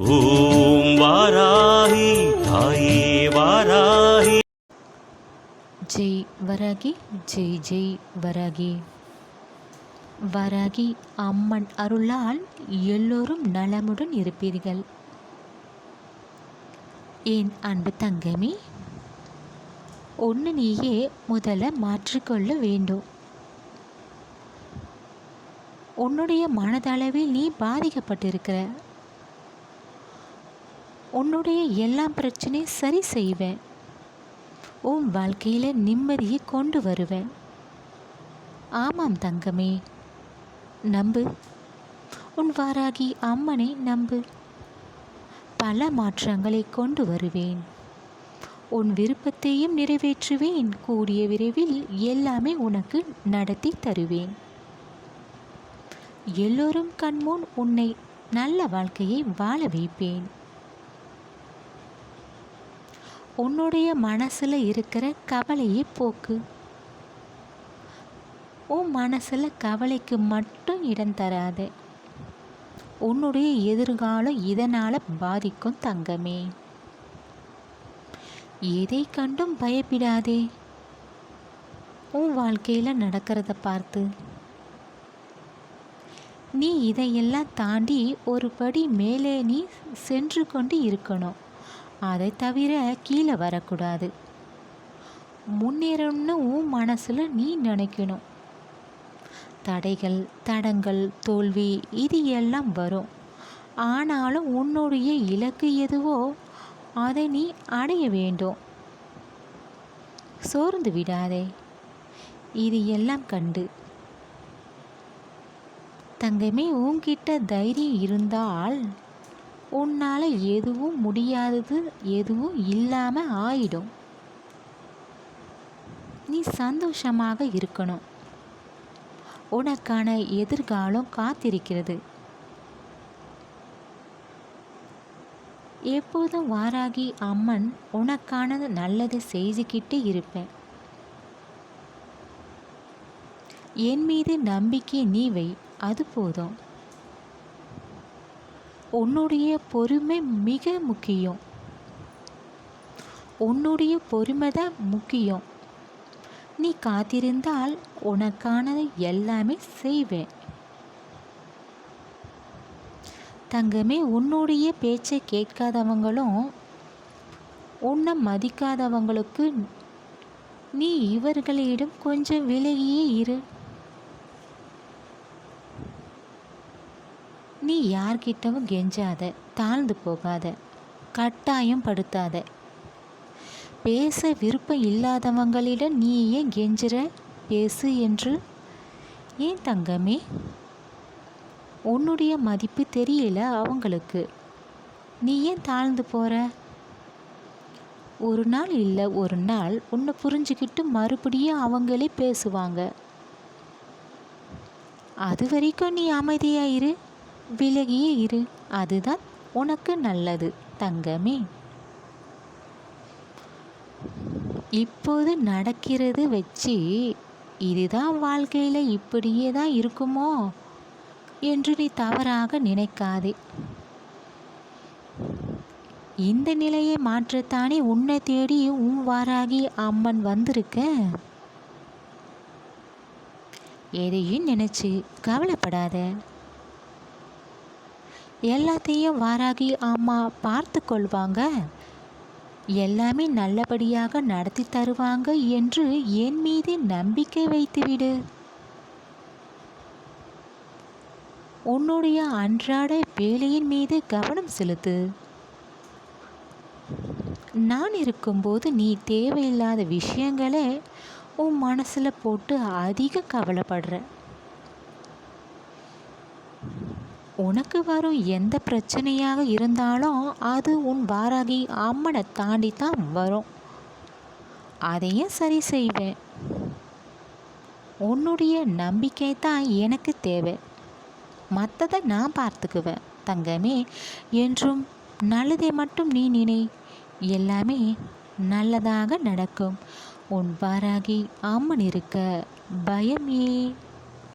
ஓம் வாராகி தாயே வாராகி. ஜெய் வராகி ஜெய் ஜெய் வராகி. வராகி அம்மன் அருளால் எல்லோரும் நலமுடன் இருப்பீர்கள். என் அன்பு தங்கமே ஒன்று நீயே முதல்ல மாற்றிக்கொள்ள வேண்டும். உன்னுடைய மனதளவில் நீ பாதிக்கப்பட்டிருக்கிற உன்னுடைய எல்லா பிரச்சனையும் சரி செய்வேன். உன் வாழ்க்கையில் நிம்மதியை கொண்டு வருவேன். ஆமாம் தங்கமே. நம்பு. உன் வாராகி அம்மனை நம்பு. பல மாற்றங்களை கொண்டு வருவேன். உன் விருப்பத்தையும் நிறைவேற்றுவேன். கூடிய விரைவில் எல்லாமே உனக்கு நடத்தி தருவேன். எல்லோரும் கண்முன் உன்னை நல்ல வாழ்க்கையை வாழ வைப்பேன். உன்னுடைய மனசில் இருக்கிற கவலையை போக்கு. உன் மனசில் கவலைக்கு மட்டும் இடம் தராது. உன்னுடைய எதிர்காலம் இதனால் பாதிக்கும் தங்கமே. எதை கண்டும் பயப்படாதே. உன் வாழ்க்கையில் நடக்கிறத பார்த்து. நீ இதையெல்லாம் தாண்டி ஒரு படி மேலே நீ சென்று கொண்டு இருக்கணும். அதை தவிர கீழே வரக்கூடாது. முன்னேறணும்னு உன் மனசில் நீ நினைக்கணும். தடைகள் தடங்கள் தோல்வி இது எல்லாம் வரும். ஆனாலும் உன்னுடைய இலக்கு எதுவோ அதை நீ அடைய வேண்டும். சோர்ந்து விடாதே. இது எல்லாம் கண்டு. தங்கமே உன்கிட்ட தைரியம் இருந்தால் உன்னால் எதுவும் முடியாதது எதுவும் இல்லாமல் ஆயிடும். நீ சந்தோஷமாக இருக்கணும். உனக்கான எதிர்காலம் காத்திருக்கிறது. எப்போதும் வாராகி அம்மன் உனக்கானது நல்லதை செய்துக்கிட்டு இருப்பேன். என் மீது நம்பிக்கை நீ வை அது போதும். உன்னுடைய பொறுமை மிக முக்கியம். உன்னுடைய பொறுமை தான் முக்கியம். நீ காத்திருந்தால் உனக்கானதை எல்லாமே செய்வேன். தங்கமே உன்னுடைய பேச்சை கேட்காதவங்களும் உன்னை மதிக்காதவங்களுக்கு நீ இவர்களிடம் கொஞ்சம் விலகியே இரு. நீ யார்கிட்டவும் கெஞ்சாத தாழ்ந்து போகாத கட்டாயம் படுத்தாத. பேச விருப்பம் இல்லாதவங்களிடம் நீ ஏன் கெஞ்சுற? பேசு என்று. ஏன் தங்கமே? உன்னுடைய மதிப்பு தெரியல அவங்களுக்கு. நீ ஏன் தாழ்ந்து போற? ஒரு நாள் இல்லை ஒரு நாள் உன்னை புரிஞ்சுக்கிட்டு மறுபடியும் அவங்களே பேசுவாங்க. அது வரைக்கும் நீ அமைதியாயிரு விலகியே இரு. அதுதான் உனக்கு நல்லது தங்கமே. இப்போது நடக்கிறது வச்சு இதுதான் வாழ்க்கையில் இப்படியே தான் இருக்குமோ என்று நீ தவறாக நினைக்காதே. இந்த நிலையை மாற்றத்தானே உன்னை தேடி உன் வாராகி அம்மன் வந்திருக்க? எதையும் நினைச்சு கவலைப்படாத. எல்லாத்தையும் வாராகி அம்மா பார்த்து கொள்வாங்க. எல்லாமே நல்லபடியாக நடத்தி தருவாங்க என்று என் மீது நம்பிக்கை வைத்துவிடு. உன்னுடைய அன்றாட வேலையின் மீது கவனம் செலுத்து. நான் இருக்கும்போது நீ தேவையில்லாத விஷயங்களை உன் மனசில் போட்டு அதிக கவலைப்படுற. உனக்கு வரும் எந்த பிரச்சனையாக இருந்தாலும் அது உன் வாராகி அம்மனை தாண்டி தான் வரும். அதையும் சரி செய்வேன். உன்னுடைய நம்பிக்கை தான் எனக்கு தேவை. மற்றதை நான் பார்த்துக்குவேன். தங்கமே என்றும் நல்லதை மட்டும் நீ நினை. எல்லாமே நல்லதாக நடக்கும். உன் வாராகி அம்மன் இருக்க பயம். ஏன்